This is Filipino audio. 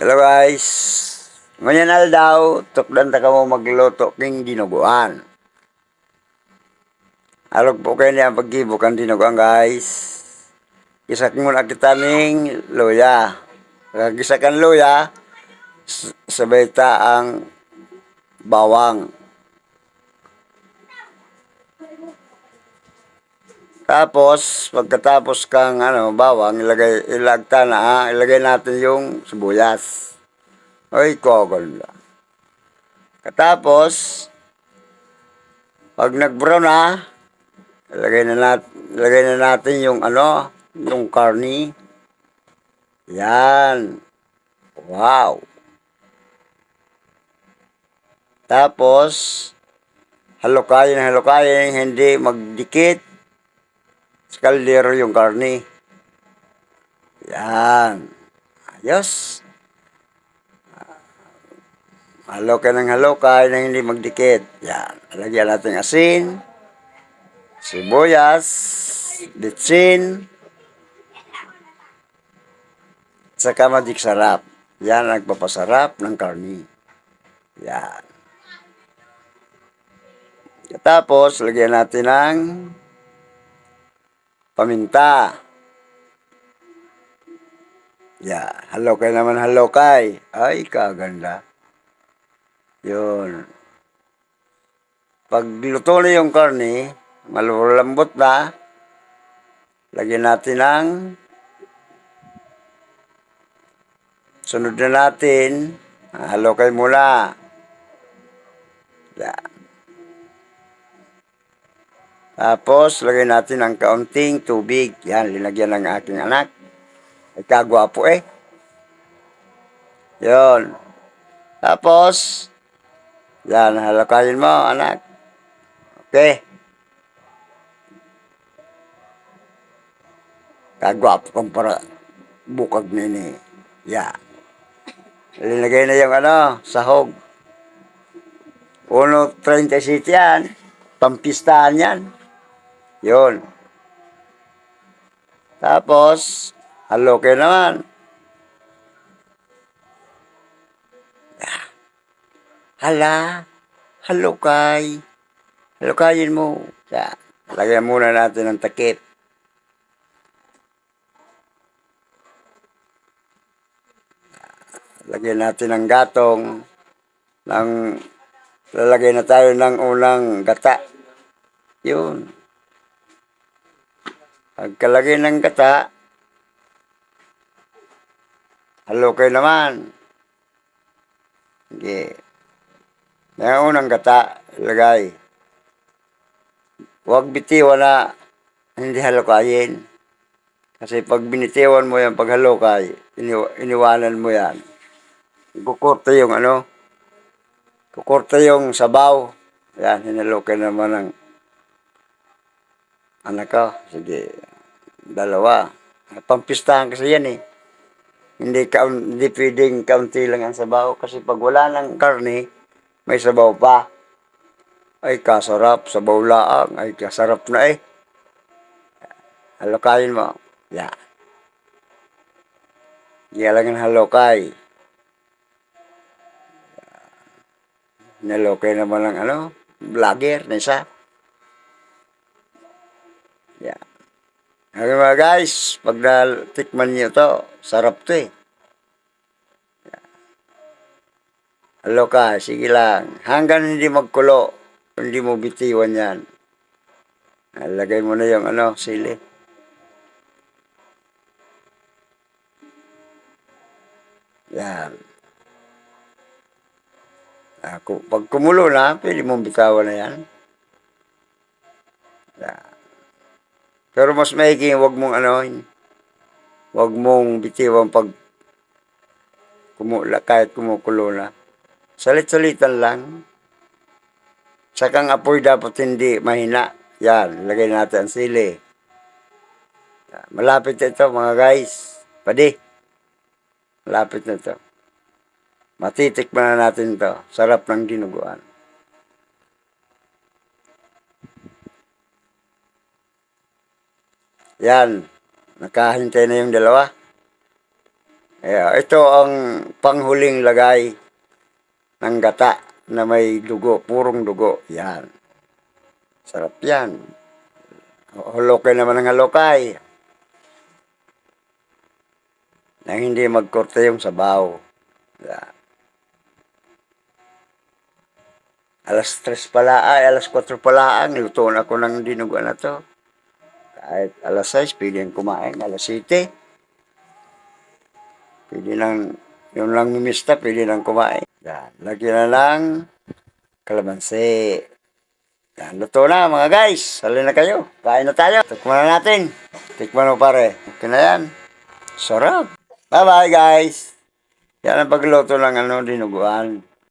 Hello guys. Ngayon al daw, tukdan ta kamo magluto king dinuguan. Alog po kayo niya paggibukan dinuguan guys. Gisak muna kita ning luya. Gisakan luya, s- sabay ta ang bawang. Tapos, pagkatapos kang ano, bawang, ilagay, ilagta na, ah, ilagay natin yung sibuyas. Ay, kaganda. Katapos, pag nag-brown na, ilagay na, nat ilagay na natin yung ano, yung karni. Yan. Wow. Tapos, halukayin, halukayin, hindi magdikit sa yung karni. Yan. Ayos. Halokay ng halokay na hindi magdikit. Yan. Lagyan natin asin, sibuyas, bitsin, saka magic sarap. Yan ang nagpapasarap ng karni. Yan. Tapos, lagyan natin ng paminta. Yeah, halokay naman halokay. Ay, kaganda. Yun. Pag luto na yung karne, malulambot na, lagyan natin ng sunod na natin, halokay muna. Yan. Tapos, lagyan natin ng kaunting tubig. Yan, linagyan ng aking anak. Ay kagwapo eh. Yun. Tapos, yan, halakayin mo, anak. Okay. Kagwapo kang para bukag nini. Yan. Linagay na yung ano, sahog. 1.37 yan. Pampistahan yan. Yun. Tapos, haloke naman. Hala, halukay. Halukayin mo. Yan. Lagyan muna natin ng takip. Lagyan natin ng gatong. Ng, lalagay na tayo ng unang gata. Yun. Pagkalagay ng gata, halukay naman. Sige. Yung unang gata, ilagay. Huwag bitiwan na hindi halukayin. Kasi pag binitiwan mo yan, pag halukay, iniw- iniwanan mo yan. Kukurte yung ano, kukurte yung sabaw. Yan, hinalukay naman ng anak ko. Sige, dalawa. Pampistahan kasi yan eh. Hindi, ka, hindi pwedeng kaunti lang ang sabaw. Kasi pag wala ng karne, may sabaw pa. Ay, kasarap. Sabaw laang. Ay, kasarap na eh. Halokayin mo. Yan. Yan ang halokay. Nalokay naman ng ano, vlogger na isa. Yan. Okay mga guys, pag natikman niyo to, sarap to eh. Yan. Halokay, sige lang. Hanggang hindi magkulo, hindi mo bitiwan yan. Lagay mo na yung ano, sili. Yan. Ako, pag kumulo na, pwede mong bitawan na yan. Yan. Pero mas maigi, wag mong ano, wag mong bitiwan pag kumula, kahit kumukulo na. Salit-salitan lang. Sakang apoy dapat hindi mahina. Yan, lagay natin ang sili. Yan, Malapit na ito mga guys. Pwede. Malapit na ito. Matitikman na natin ito. Sarap ng dinuguan. Yan. Nakahintay na yung dalawa. Yeah, ito ang panghuling lagay ng gata na may dugo, purong dugo. Yan. Sarap yan. Hulokay naman ng halokay. Nang hindi magkorte yung sabaw. Yan. Alas 3 pala, ay alas 4 pala ang luto na ako ng dinuguan na to. Kahit alas 6, pwede kumain. Alas 7, pwede lang, yung lang mimista, pwede lang kumain. Yan, lagyan na lang kalamansi. Yan, luto na mga guys. Sali na kayo. Kain na tayo. Tikman na natin. Tikman mo pare. Okay na yan. Sarap. Bye-bye guys. Yan ang pagluto ng ano, dinuguan.